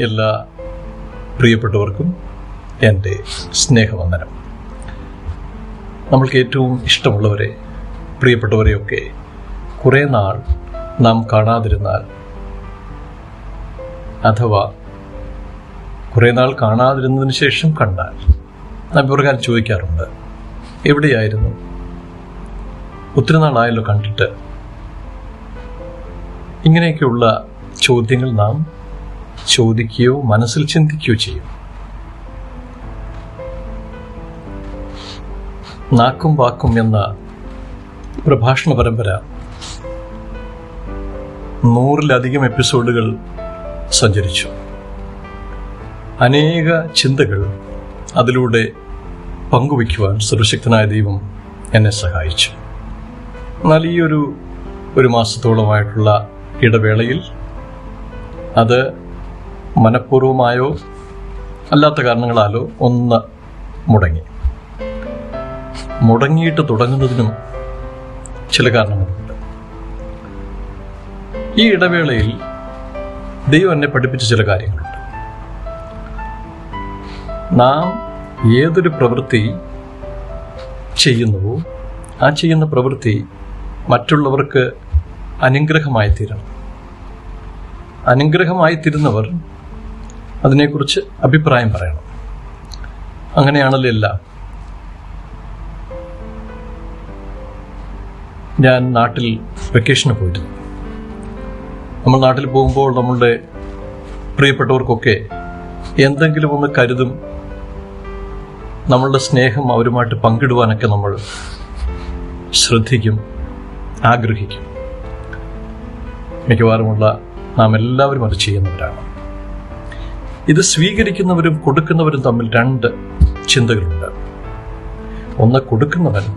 എല്ലാ പ്രിയപ്പെട്ടവർക്കും എന്റെ സ്നേഹവന്ദനം. നമ്മൾക്ക് ഏറ്റവും ഇഷ്ടമുള്ളവരെ പ്രിയപ്പെട്ടവരെയൊക്കെ കുറേ നാൾ നാം കാണാതിരുന്നാൽ അഥവാ കുറേ നാൾ കാണാതിരുന്നതിന് ശേഷം കണ്ടാൽ നാം ഇവർക്കാൻ ചോദിക്കാറുണ്ട്. എവിടെയായിരുന്നു? ഒത്തിരി നാളായല്ലോ കണ്ടിട്ട്. ഇങ്ങനെയൊക്കെയുള്ള ചോദ്യങ്ങൾ നാം ചോദിക്കുകയോ മനസ്സിൽ ചിന്തിക്കുകയോ ചെയ്യും. നാക്കും വാക്കും എന്ന പ്രഭാഷണ പരമ്പര നൂറിലധികം എപ്പിസോഡുകൾ സഞ്ചരിച്ചു. അനേക ചിന്തകൾ അതിലൂടെ പങ്കുവയ്ക്കുവാൻ സർവശക്തനായ ദൈവം എന്നെ സഹായിച്ചു. എന്നാൽ ഈ ഒരു ഒരു മാസത്തോളമായിട്ടുള്ള ഇടവേളയിൽ അത് മനഃപൂർവമായോ അല്ലാത്ത കാരണങ്ങളാലോ ഒന്ന് മുടങ്ങി. മുടങ്ങിയിട്ട് തുടങ്ങുന്നതിനും ചില കാരണങ്ങളുണ്ട്. ഈ ഇടവേളയിൽ ദൈവം എന്നെ പഠിപ്പിച്ച ചില കാര്യങ്ങളുണ്ട്. നാം ഏതൊരു പ്രവൃത്തി ചെയ്യുന്നുവോ ആ ചെയ്യുന്ന പ്രവൃത്തി മറ്റുള്ളവർക്ക് അനുഗ്രഹമായി തീരണം അനുഗ്രഹമായി തീരുന്നവർ അതിനെക്കുറിച്ച് അഭിപ്രായം പറയണം. അങ്ങനെയാണല്ലോ എല്ലാം. ഞാൻ നാട്ടിൽ വെക്കേഷന് പോയിരുന്നു. നമ്മൾ നാട്ടിൽ പോകുമ്പോൾ നമ്മളുടെ പ്രിയപ്പെട്ടവർക്കൊക്കെ എന്തെങ്കിലും ഒന്ന് കരുതും. നമ്മളുടെ സ്നേഹം അവരുമായിട്ട് പങ്കിടുവാനൊക്കെ നമ്മൾ ശ്രദ്ധിക്കും ആഗ്രഹിക്കും. മിക്കവാറുമുള്ള നാം എല്ലാവരും അത് ചെയ്യുന്നവരാണ്. ഇത് സ്വീകരിക്കുന്നവരും കൊടുക്കുന്നവരും തമ്മിൽ രണ്ട് ചിന്തകളുണ്ട്. ഒന്ന് കൊടുക്കുന്നവൻ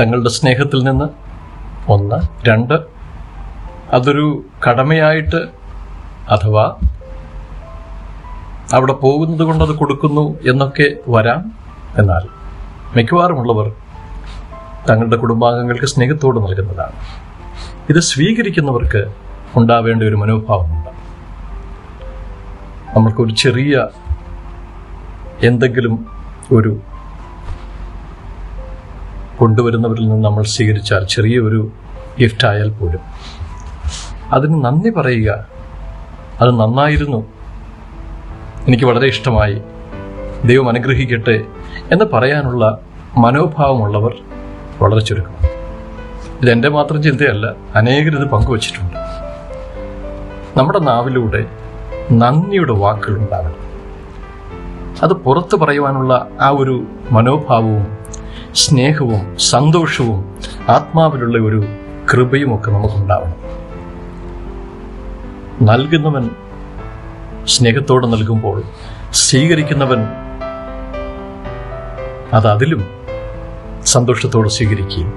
തങ്ങളുടെ സ്നേഹത്തിൽ നിന്ന്. ഒന്ന് രണ്ട് അതൊരു കടമയായിട്ട് അഥവാ അവിടെ പോകുന്നത് കൊണ്ട് അത് കൊടുക്കുന്നു എന്നൊക്കെ വരാം എന്നാൽ മിക്കവാറുമുള്ളവർ തങ്ങളുടെ കുടുംബാംഗങ്ങൾക്ക് സ്നേഹത്തോട് നൽകുന്നതാണ്. ഇത് സ്വീകരിക്കുന്നവർക്ക് ഉണ്ടാവേണ്ട ഒരു മനോഭാവമുണ്ട്. നമ്മൾക്കൊരു ചെറിയ എന്തെങ്കിലും ഒരു കൊണ്ടുവരുന്നവരിൽ നിന്ന് നമ്മൾ സ്വീകരിച്ചാൽ ചെറിയൊരു ഗിഫ്റ്റ് ആയാൽ പോലും. അതിന് നന്ദി പറയുക. അത് നന്നായിരുന്നു. എനിക്ക് വളരെ ഇഷ്ടമായി. ദൈവം അനുഗ്രഹിക്കട്ടെ എന്ന് പറയാനുള്ള മനോഭാവമുള്ളവർ വളരെ ചുരുക്കം. ഇതെന്റെ മാത്രം ചിന്തയല്ല അനേകരിത് പങ്കുവച്ചിട്ടുണ്ട്. നമ്മുടെ നാവിലൂടെ നന്ദിയുടെ വാക്കുകൾ ഉണ്ടാകണം അത് പുറത്തു പറയുവാനുള്ള ആ ഒരു മനോഭാവവും സ്നേഹവും സന്തോഷവും ആത്മാവിലുള്ള ഒരു കൃപയും ഒക്കെ നമുക്കുണ്ടാവണം. നൽകുന്നവൻ സ്നേഹത്തോടെ നൽകുമ്പോൾ സ്വീകരിക്കുന്നവൻ അത് അതിലും സന്തോഷത്തോടെ സ്വീകരിക്കുകയും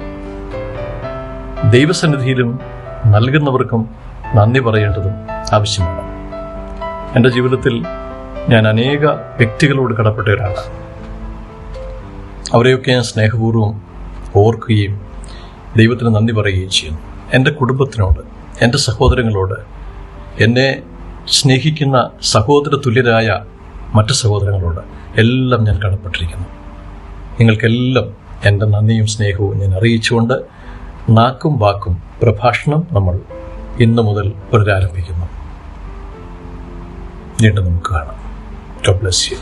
ദൈവസന്നിധിയിലും നൽകുന്നവർക്കും നന്ദി പറയേണ്ടതും ആവശ്യമാണ്. എന്റെ ജീവിതത്തിൽ ഞാൻ അനേക വ്യക്തികളോട് കടപ്പെട്ട അവരെയൊക്കെ ഞാൻ സ്നേഹപൂർവം ഓർക്കുകയും ദൈവത്തിന് നന്ദി പറയുകയും ചെയ്യുന്നു. എന്റെ കുടുംബത്തിനോട് എന്റെ സഹോദരങ്ങളോട് എന്നെ സ്നേഹിക്കുന്ന സഹോദര തുല്യരായ മറ്റ് സഹോദരങ്ങളോട് എല്ലാം ഞാൻ കടപ്പെട്ടിരിക്കുന്നു. നിങ്ങൾക്കെല്ലാം എന്റെ നന്ദിയും സ്നേഹവും ഞാൻ അറിയിച്ചുകൊണ്ട് നാക്കും വാക്കും പ്രഭാഷണം നമ്മൾ ഇന്നു മുതൽ പുനരാരംഭിക്കുന്നു. വീണ്ടും നമുക്ക് കാണാം. God bless you